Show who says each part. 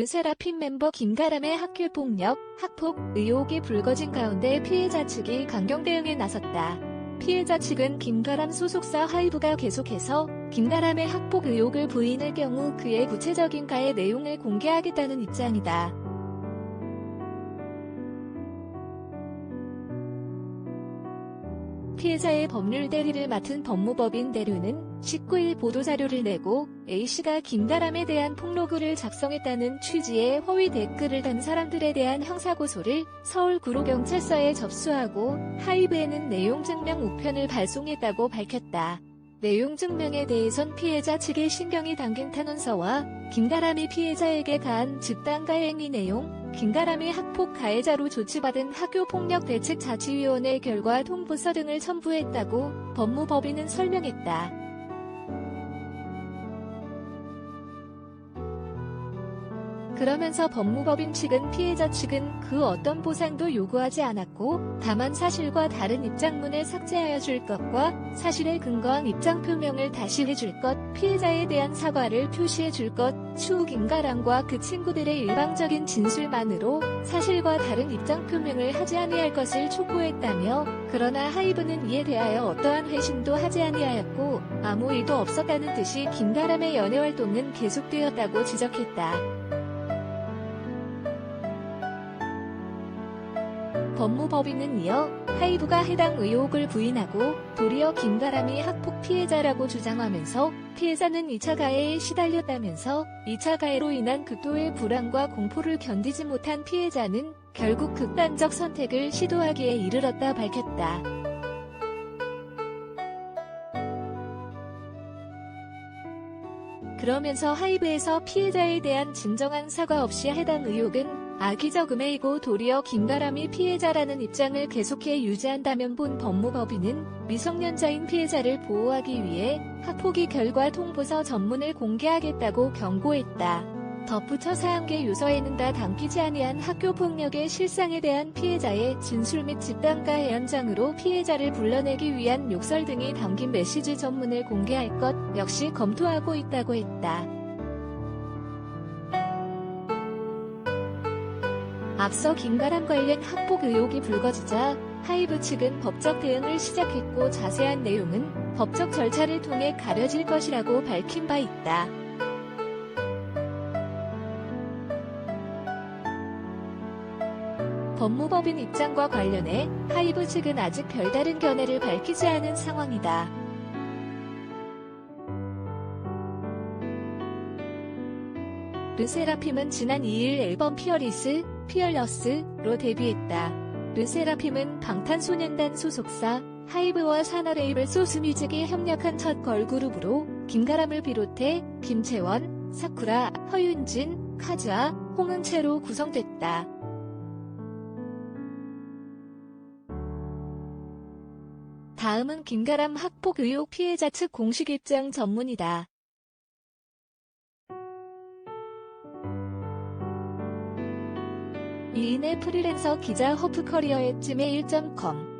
Speaker 1: 르세라핌 멤버 김가람의 학교폭력, 학폭 의혹이 불거진 가운데 피해자 측이 강경 대응에 나섰다. 피해자 측은 김가람 소속사 하이브가 계속해서 김가람의 학폭 의혹을 부인할 경우 그의 구체적인 가해 내용을 공개하겠다는 입장이다. 피해자의 법률 대리를 맡은 법무법인 대류는 19일 보도자료를 내고 A씨가 김가람에 대한 폭로글을 작성했다는 취지의 허위 댓글을 단 사람들에 대한 형사고소를 서울구로경찰서에 접수하고 하이브에는 내용 증명 우편을 발송했다고 밝혔다. 내용 증명에 대해선 피해자 측의 신경이 담긴 탄원서와 김가람이 피해자에게 가한 집단가 행위 내용, 김가람이 학폭 가해자로 조치받은 학교폭력대책자치위원회 결과 통보서 등을 첨부했다고 법무법인은 설명했다. 그러면서 법무법인 측은 피해자 측은 그 어떤 보상도 요구하지 않았고 다만 사실과 다른 입장문을 삭제하여 줄 것과 사실에 근거한 입장 표명을 다시 해줄 것, 피해자에 대한 사과를 표시해 줄 것, 추후 김가람과 그 친구들의 일방적인 진술만으로 사실과 다른 입장 표명을 하지 아니할 것을 촉구했다며 그러나 하이브는 이에 대하여 어떠한 회신도 하지 아니하였고 아무 일도 없었다는 듯이 김가람의 연애 활동은 계속되었다고 지적했다. 법무법인은 이어 하이브가 해당 의혹을 부인하고 도리어 김가람이 학폭 피해자라고 주장하면서 피해자는 2차 가해에 시달렸다면서 2차 가해로 인한 극도의 불안과 공포를 견디지 못한 피해자는 결국 극단적 선택을 시도하기에 이르렀다 밝혔다. 그러면서 하이브에서 피해자에 대한 진정한 사과 없이 해당 의혹은 악의적 음해이고 도리어 김가람이 피해자라는 입장을 계속해 유지한다면 본 법무법인은 미성년자인 피해자를 보호하기 위해 학폭위 결과 통보서 전문을 공개하겠다고 경고했다. 덧붙여 사항계 요서에는 다 담기지 아니한 학교폭력의 실상에 대한 피해자의 진술 및 집단가해 현장으로 피해자를 불러내기 위한 욕설 등이 담긴 메시지 전문을 공개할 것 역시 검토하고 있다고 했다. 앞서 김가람 관련 학폭 의혹이 불거지자 하이브 측은 법적 대응을 시작했고 자세한 내용은 법적 절차를 통해 가려질 것이라고 밝힌 바 있다. 법무법인 입장과 관련해 하이브 측은 아직 별다른 견해를 밝히지 않은 상황이다. 르세라핌은 지난 2일 앨범 피어리스, 피어러스로 데뷔했다. 르세라핌은 방탄소년단 소속사 하이브와 산하레이블 소스뮤직이 협력한 첫 걸그룹으로 김가람을 비롯해 김채원, 사쿠라, 허윤진, 카즈아, 홍은채로 구성됐다. 다음은 김가람 학폭 의혹 피해자 측 공식 입장 전문이다. 이인의 프리랜서 기자 허프커리어의 gmail.com